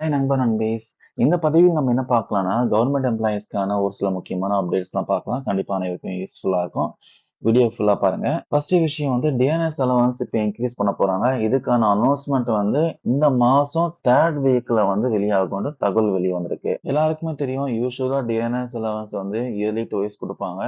Hi நண்பர் நண்பேஸ். இந்த பதிவில் நம்ம என்ன பார்க்கலாம்னா கவர்மெண்ட் எம்ப்ளாயீஸ்க்கான ஒரு சில முக்கியமான அப்டேட்ஸ்லாம் பார்க்கலாம். கண்டிப்பாக அனைவருக்கும் யூஸ்ஃபுல்லாக இருக்கும். வீடியோ ஃபுல்லாக பாருங்க. ஃபர்ஸ்ட் விஷயம் வந்து டிஎன்எஸ் அலவன்ஸ் இப்போ இன்க்ரீஸ் பண்ண போறாங்க. இதுக்கான அனௌன்ஸ்மெண்ட் வந்து இந்த மாதம் தேர்ட் வீக்ல வந்து வெளியாகும்னு தகவல் வெளியே வந்திருக்கு எல்லாருக்குமே தெரியும். யூஸ்வலாக டிஎன்எஸ் அலவன்ஸ் வந்து இயர்லி டூஸ் கொடுப்பாங்க.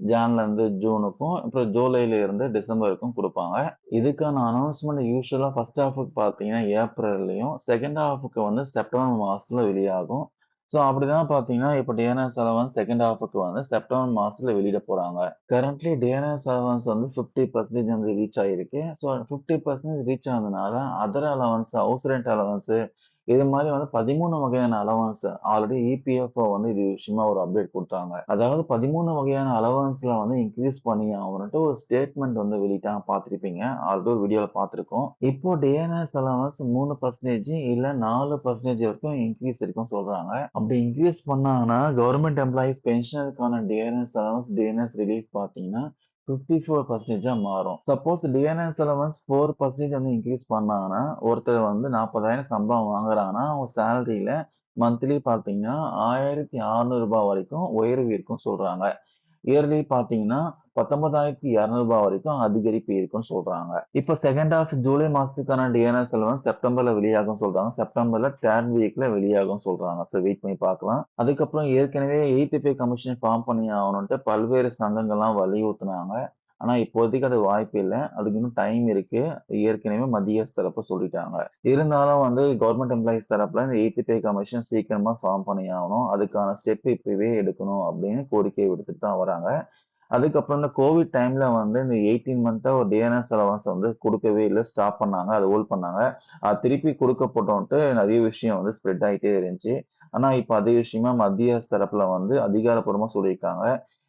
ஜான்ல இருந்து ஜூனுக்கும் அப்புறம் ஜூலைல இருந்து டிசம்பருக்கும் கொடுப்பாங்க. இதுக்கான அனௌன்ஸ்மெண்ட் யூஸ்வலா ஃபர்ஸ்ட் ஹாஃபுக்கு பார்த்தீங்கன்னா ஏப்ரல்லையும் செகண்ட் ஹாஃபுக்கு வந்து செப்டம்பர் மாசத்துல வெளியாகும். ஸோ அப்படிதான் பார்த்தீங்கன்னா இப்போ டிஎன்எஸ் அலவன்ஸ் செகண்ட் ஹாஃபுக்கு வந்து செப்டம்பர் மாசத்துல வெளியிட போறாங்க. கரண்ட்லி டிஎன்எஸ் அலவன்ஸ் வந்து ஃபிஃப்டி பர்சன்டேஜ் வந்து ரீச் ஆயிருக்கு. ஸோ ஃபிஃப்டி பர்சன்டேஜ் ரீச் ஆனதுனால other allowance house rent allowance இது மாதிரி வந்து பதிமூணு வகையான அலவன்ஸ் ஆல்ரெடி இபிஎஃப்ஓ வந்து இது விஷயமா ஒரு அப்டேட் கொடுத்தாங்க. அதாவது பதிமூணு வகையான அலவன்ஸ்ல வந்து இன்க்ரீஸ் பண்ணி ஆகணும்ட்டு ஒரு ஸ்டேட்மெண்ட் வந்து வெளியிட்டாங்க பார்த்துருப்பீங்க. ஆல்ரெடி ஒரு வீடியோவில் பார்த்துருக்கோம். இப்போ டிஎன்எஸ் அலவன்ஸ் மூணு பர்சன்டேஜ் இல்லை நாலு பர்சன்டேஜ் வரைக்கும் இன்க்ரீஸ் இருக்கும் சொல்றாங்க. அப்படி இன்க்ரீஸ் பண்ணாங்கன்னா கவர்மெண்ட் எம்ப்ளாயிஸ் பென்ஷனுக்கான டிஎன்எஸ் அலவன்ஸ் டிஎன்எஸ் ரிலீஃப் பார்த்தீங்கன்னா ஃபிஃப்டி ஃபோர் பர்சன்டேஜாக மாறும் suppose dearness allowance four percentage வந்து இன்க்ரீஸ் பண்ணாங்கன்னா ஒருத்தர் வந்து நாற்பதாயிரம் சம்பளம் வாங்குறாங்கன்னா அவங்க சேலரியில் மந்த்லி பார்த்தீங்கன்னா ஆயிரத்தி அறநூறுபா வரைக்கும் உயர்வு இருக்கும் சொல்கிறாங்க இயர்லி பார்த்தீங்கன்னா பத்தொன்பதாயிரத்தி இரநூறுபா வரைக்கும் அதிகரிப்பு இருக்குன்னு சொல்றாங்க. இப்போ செகண்ட் ஹாஃப் ஜூலை மாசத்துக்கான டிஎன்எஸ் செலவன் செப்டம்பர்ல வெளியாகும் சொல்றாங்க. செப்டம்பர்ல தேர்ட் வீக்ல வெளியாகும் சொல்றாங்க. ஸோ வெயிட் பண்ணி பார்க்கலாம். அதுக்கப்புறம் ஏற்கனவே எயித்து பே கமிஷன் ஃபார்ம் பண்ணி ஆகணும்ட்டு பல்வேறு சங்கங்கள்லாம் வலியுறுத்தினாங்க. ஆனா இப்போதைக்கு அது வாய்ப்பு இல்லை. அதுக்கு இன்னும் டைம் இருக்கு. ஏற்கனவே மத்திய தரப்பு சொல்லிட்டாங்க. இருந்தாலும் வந்து கவர்மெண்ட் எம்ப்ளாயிஸ் தரப்புல இந்த எயித்து பே கமிஷன் சீக்கிரமா ஃபார்ம் பண்ணி ஆகணும். அதுக்கான ஸ்டெப் இப்பவே எடுக்கணும் அப்படின்னு கோரிக்கை விடுத்துட்டு தான் வராங்க. அதுக்கப்புறம் இந்த கோவிட் டைம்ல வந்து இந்த எயிட்டீன் மந்த்தா ஒரு டிஎன்எஸ் அலவன்ஸ் வந்து கொடுக்கவே இல்லை. ஸ்டாப் பண்ணாங்க. அதை ஹோல்ட் பண்ணாங்க. அது திருப்பி கொடுக்கப்பட்டோன்ட்டு நிறைய விஷயம் வந்து ஸ்ப்ரெட் ஆகிட்டே இருந்துச்சு. ஆனால் இப்போ அதே விஷயமா மத்திய தரப்புல வந்து அதிகாரப்பூர்வமாக சொல்லியிருக்காங்க.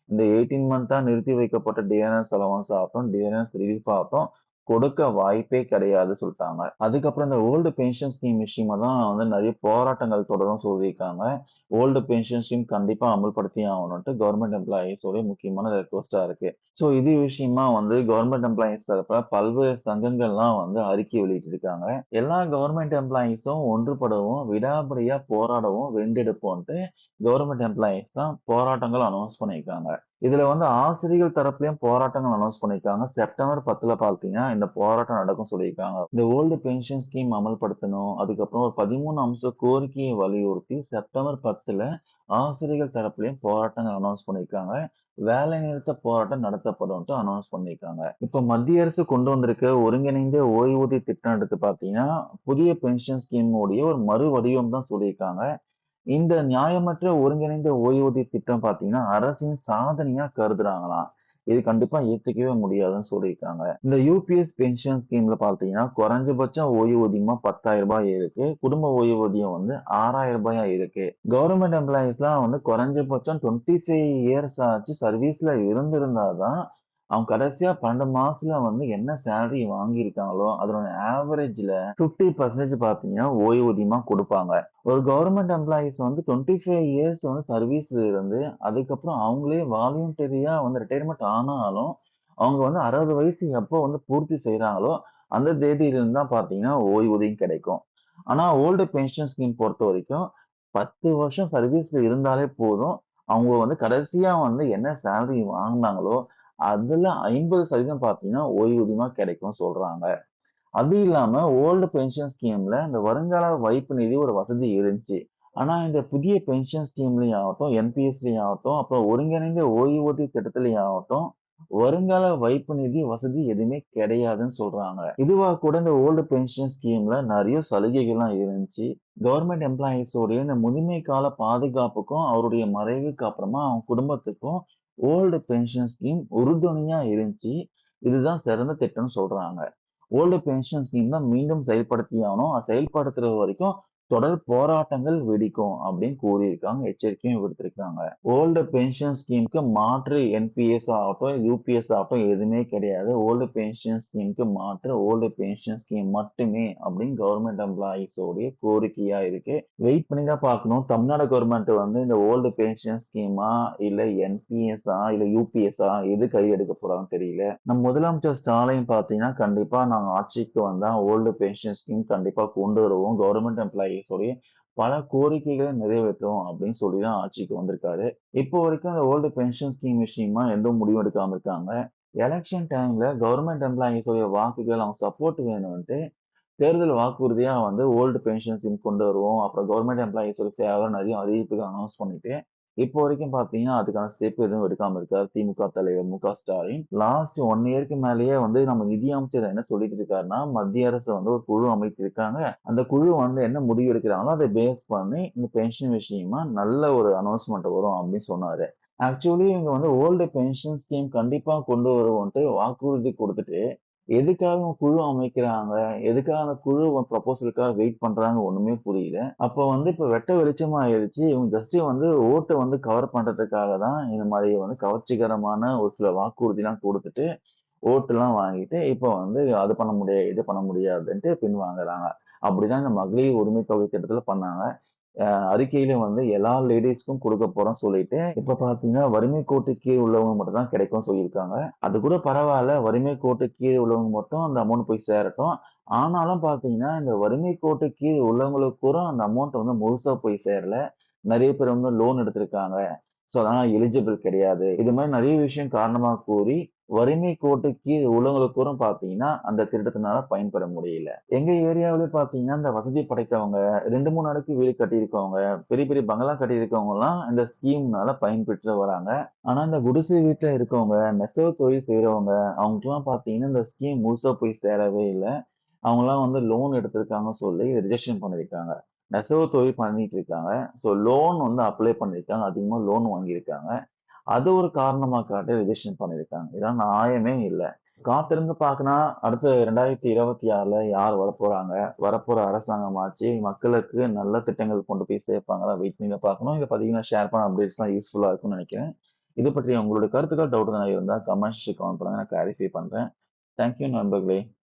இந்த எயிட்டீன் மந்த்தாக நிறுத்தி வைக்கப்பட்ட டிஎன்எஸ் அலவன்ஸ் ஆகட்டும் டிஎன்எஸ் ரிலீஃப் ஆகட்டும் கொடுக்க வாய்ப்பே கிடையாது சொல்லிட்டாங்க. அதுக்கப்புறம் இந்த ஓல்டு பென்ஷன் ஸ்கீம் விஷயமா தான் வந்து நிறைய போராட்டங்கள் தொடரும் சொல்லியிருக்காங்க. ஓல்டு பென்ஷன் ஸ்கீம் கண்டிப்பா அமல்படுத்தி ஆகணும்ட்டு கவர்மெண்ட் எம்ப்ளாயீஸோட முக்கியமான ரெக்வஸ்டா இருக்கு. ஸோ இது விஷயமா வந்து கவர்மெண்ட் எம்ப்ளாயீஸ் தரப்புல பல்வேறு சங்கங்கள்லாம் வந்து அறிக்கை வெளியிட்டு இருக்காங்க எல்லா கவர்மெண்ட் எம்ப்ளாயீஸும் ஒன்றுபடவும் விடாபடியா போராடவும் வெண்டெடுப்போம்ட்டு கவர்மெண்ட் எம்ப்ளாயீஸ் தான் போராட்டங்கள் அனௌன்ஸ் பண்ணியிருக்காங்க. இதுல வந்து ஆசிரியர்கள் தரப்புலயும் போராட்டங்கள் அனௌன்ஸ் பண்ணிருக்காங்க. செப்டம்பர் பத்துல பார்த்தீங்கன்னா இந்த போராட்டம் நடக்கும் சொல்லியிருக்காங்க. இந்த ஓல்டு பென்ஷன் ஸ்கீம் அமல்படுத்தணும். அதுக்கப்புறம் ஒரு பதிமூணு அம்ச கோரிக்கையை வலியுறுத்தி செப்டம்பர் பத்துல ஆசிரியர்கள் தரப்புலயும் போராட்டங்கள் அனௌன்ஸ் பண்ணியிருக்காங்க வேலை நிறுத்த போராட்டம் நடத்தப்படும் அனௌன்ஸ் பண்ணியிருக்காங்க இப்ப மத்திய அரசு கொண்டு வந்திருக்க ஒருங்கிணைந்த ஓய்வூதிய திட்டம் எடுத்து பாத்தீங்கன்னா புதிய பென்ஷன் ஸ்கீமுடைய ஒரு மறு வடிவம் தான் சொல்லியிருக்காங்க. இந்த நியாயமற்ற ஒருங்கிணைந்த ஓய்வூதிய திட்டம் பார்த்தீங்கன்னா அரசின் சாதனையா கருதுறாங்களாம். இது கண்டிப்பா ஏத்துக்கவே முடியாதுன்னு சொல்லியிருக்காங்க. இந்த யூபிஎஸ் பென்ஷன் ஸ்கீம்ல பாத்தீங்கன்னா குறைஞ்சபட்சம் ஓய்வூதியமா பத்தாயிரம் ரூபாய் இருக்கு. குடும்ப ஓய்வூதியம் வந்து ஆறாயிரம் ரூபாயா இருக்கு. கவர்மெண்ட் எம்ப்ளாயிஸ்லாம் வந்து குறைஞ்சபட்சம் டுவெண்ட்டி ஃபைவ் இயர்ஸ் ஆச்சு சர்வீஸ்ல இருந்திருந்தாதான் அவங்க கடைசியா பன்னெண்டு மாசத்துல வந்து என்ன சேலரி வாங்கியிருக்காங்களோ அதோட ஆவரேஜ்ல பிப்டி பர்சன்டேஜ் பாத்தீங்கன்னா ஓய்வூதியமா கொடுப்பாங்க. ஒரு கவர்மெண்ட் எம்ப்ளாயிஸ் வந்து டுவெண்ட்டி ஃபைவ் இயர்ஸ் வந்து சர்வீஸ்ல இருந்து அதுக்கப்புறம் அவங்களே வாலண்டரியா வந்து ரிட்டையர்மெண்ட் ஆனாலும் அவங்க வந்து அறுபது வயசு எப்போ வந்து பூர்த்தி செய்யறாங்களோ அந்த தேதியிலிருந்து தான் பாத்தீங்கன்னா ஓய்வூதியம் கிடைக்கும். ஆனா ஓல்டு பென்ஷன் ஸ்கீம் பொறுத்த வரைக்கும் பத்து வருஷம் சர்வீஸ்ல இருந்தாலே போதும். அவங்க வந்து கடைசியா வந்து என்ன சேலரி வாங்கினாங்களோ அதுல ஐம்பது சதவீதம் பார்த்தீங்கன்னா ஓய்வூதியமா கிடைக்கும் சொல்றாங்க. அது இல்லாம ஓல்டு பென்ஷன் ஸ்கீம்ல இந்த வருங்கால வைப்பு நிதி ஒரு வசதி இருந்துச்சு. ஆனா இந்த புதிய பென்ஷன் ஸ்கீம்லயும் ஆகட்டும் என்பிஎஸ்லயும் ஆகட்டும் அப்புறம் ஒருங்கிணைந்த ஓய்வூதிய திட்டத்திலையும் ஆகட்டும் வருங்கால வைப்பு நிதி வசதி எதுவுமே கிடையாதுன்னு சொல்றாங்க. இதுவா கூட இந்த ஓல்டு பென்ஷன் ஸ்கீம்ல நிறைய சலுகைகள்லாம் இருந்துச்சு. கவர்மெண்ட் எம்ப்ளாயீஸோடைய இந்த முதுமை கால பாதுகாப்புக்கும் அவருடைய மறைவுக்கு அப்புறமா அவங்க குடும்பத்துக்கும் ஓல்டு பென்ஷன் ஸ்கீம் உறுதுணையா இருந்துச்சு. இதுதான் சிறந்த திட்டம்னு சொல்றாங்க. ஓல்டு பென்ஷன் ஸ்கீம் தான் மீண்டும் செயல்படுத்தி ஆகணும். அது வரைக்கும் தொடர் போராட்டங்கள் வெடிக்கும் அப்படின்னு கூறியிருக்காங்க எச்சரிக்கையும் விடுத்திருக்காங்க. ஓல்டு பென்ஷன் ஸ்கீமுக்கு மாற்று என்பிஎஸ் ஆகட்டும் யூபிஎஸ் ஆகட்டும் எதுவுமே கிடையாது. ஓல்டு பென்ஷன் ஸ்கீமுக்கு மாற்று ஓல்டு பென்ஷன் ஸ்கீம் மட்டுமே அப்படின்னு கவர்மெண்ட் எம்ப்ளாயிஸோடைய கோரிக்கையா இருக்கு. வெயிட் பண்ணி தான் பார்க்கணும். தமிழ்நாடு கவர்மெண்ட் வந்து இந்த ஓல்டு பென்ஷன் ஸ்கீமா இல்ல என்பிஎஸ்ஆ இல்ல யூபிஎஸ்ஆ எது கையெடுக்க போறாங்கன்னு தெரியல. நம்ம முதலமைச்சர் ஸ்டாலின் பார்த்தீங்கன்னா கண்டிப்பா நாங்க ஆட்சிக்கு வந்தா ஓல்டு பென்ஷன் ஸ்கீம் கண்டிப்பா கொண்டு வருவோம். கவர்மெண்ட் எம்ப்ளாயி சொல்லி பல கோரிக்கைகளை நிறைவேற்றும் அப்படின்னு சொல்லி தான் ஆட்சிக்கு வந்திருக்காரு. இப்போ வரைக்கும் அந்த ஓல்டு பென்ஷன் ஸ்கீம் விஷயமா எந்த முடிவும் எடுக்காம இருக்காங்க. எலெக்ஷன் டைம்ல கவர்மெண்ட் எம்ப்ளாயிஸோடைய வாக்குகள் அவங்க சப்போர்ட் வேணும்ட்டு தேர்தல் வாக்குறுதியா வந்து ஓல்டு பென்ஷன் ஸ்கீம் கொண்டு வருவோம். அப்புறம் கவர்மெண்ட் எம்ப்ளாயிஸோட ஃபேவர் நிறைய அறிவிப்புகள் அனௌன்ஸ் பண்ணிட்டு, இப்போ வரைக்கும் பார்த்தீங்கன்னா, அதுக்கான ஸ்டெப் எதுவும் எடுக்காம இருக்காரு திமுக தலைவர் மு.க. ஸ்டாலின். லாஸ்ட் ஒன் இயர்க்கு மேலேயே வந்து நம்ம நிதி அமைச்சர் என்ன சொல்லிட்டு இருக்காருன்னா, மத்திய அரசு வந்து ஒரு குழு அமைத்திருக்காங்க. அந்த குழு வந்து என்ன முடிவு எடுக்கிறாங்களோ, அதை பேஸ் பண்ணி இந்த பென்ஷன் விஷயமா நல்ல ஒரு அனௌன்ஸ்மெண்ட் வரும் அப்படின்னு சொன்னாரு. ஆக்சுவலி இவங்க வந்து ஓல்டு பென்ஷன் ஸ்கீம் கண்டிப்பா கொண்டு வருவோம்ன்ட்டு வாக்குறுதி கொடுத்துட்டு எதுக்காக குழு அமைக்கிறாங்க? எதுக்காக அந்த குழு ப்ரொபோசலுக்காக வெயிட் பண்றாங்க ஒண்ணுமே புரியல. அப்ப வந்து இப்ப வெட்ட வெளிச்சமா ஆயிடுச்சு இவங்க ஜஸ்ட் வந்து ஓட்டை வந்து கவர் பண்றதுக்காக தான் இந்த மாதிரி வந்து கவர்ச்சிகரமான ஒரு சில வாக்குறுதிலாம் கொடுத்துட்டு ஓட்டுலாம் வாங்கிட்டு, இப்ப வந்து அது பண்ண முடியாது, இது பண்ண முடியாதுன்ட்டு பின்வாங்குறாங்க. அப்படிதான் இந்த மகளிர் உரிமை தொகை திட்டத்துல பண்ணாங்க. அறிக்கையிலும் வந்து எல்லா லேடீஸ்க்கும் கொடுக்க போறோம் சொல்லிட்டு, இப்ப பார்த்தீங்கன்னா, வறுமை கோட்டுக்கு கீழ் உள்ளவங்க மட்டும் தான் கிடைக்கும்னு சொல்லியிருக்காங்க. அது கூட பரவாயில்ல வறுமை கோட்டுக்கு கீழ் உள்ளவங்க மட்டும் அந்த அமௌண்ட் போய் சேரட்டும். ஆனாலும் பாத்தீங்கன்னா இந்த வறுமை கோட்டு கீழ் உள்ளவங்களுக்கு கூட அந்த அமௌண்ட் வந்து முழுசா போய் சேரல. நிறைய பேர் வந்து லோன் எடுத்திருக்காங்க. ஸோ அதனால எலிஜிபிள் கிடையாது. இது மாதிரி நிறைய விஷயம் காரணமாக கூறி, வறுமை கோட்டுக்கு உள்ளவங்களுக்கும் உள்ளவங்களுக்கு பார்த்தீங்கன்னா, அந்த திட்டத்தினால பயன்பெற முடியல. எங்க ஏரியாவிலே பார்த்தீங்கன்னா, இந்த வசதி படைத்தவங்க, 2, 3 அடுக்கு வீடு கட்டியிருக்கவங்க, பெரிய பெரிய பங்களா கட்டியிருக்கவங்கலாம் இந்த ஸ்கீம்னால பயன்பெற்று வராங்க. ஆனா இந்த குடிசை வீட்டில் இருக்கவங்க, நெசவு தொழில் செய்யறவங்க அவங்களுக்குலாம் பார்த்தீங்கன்னா, இந்த ஸ்கீம் முழுசா போய் சேரவே இல்லை அவங்கலாம் வந்து லோன் எடுத்திருக்காங்கன்னு சொல்லி ரிஜெக்ஷன் பண்ணியிருக்காங்க. நெசவு தொழில் பண்ணிட்டு இருக்காங்க. ஸோ லோன் வந்து அப்ளை பண்ணியிருக்காங்க. அதிகமாக லோன் வாங்கியிருக்காங்க. அது ஒரு காரணமா காட்டி ரிஜெக்ஷன் பண்ணியிருக்காங்க. இதான் நியாயமே இல்லை காத்திருந்து பார்க்கணும். அடுத்து 2026ல யார் வரப்போறாங்க? வரப்போற அரசாங்கமாச்சு மக்களுக்கு நல்ல திட்டங்கள் கொண்டு போய் சேர்ப்பாங்களா? வெயிட் பண்ணி பார்க்கணும். இதை பார்த்தீங்கன்னா, ஷேர் பண்ண அப்டேட்ஸ்லாம் யூஸ்ஃபுல்லா இருக்கும்னு நினைக்கிறேன் இது பற்றி உங்களுடைய கருத்துக்கள், டவுட் தானே இருந்தால் கமெண்ட்ஸ் கமெண்ட் பண்ணுங்க. நான் கிளாரிஃபை பண்றேன். தேங்க் யூ நண்பர்களே!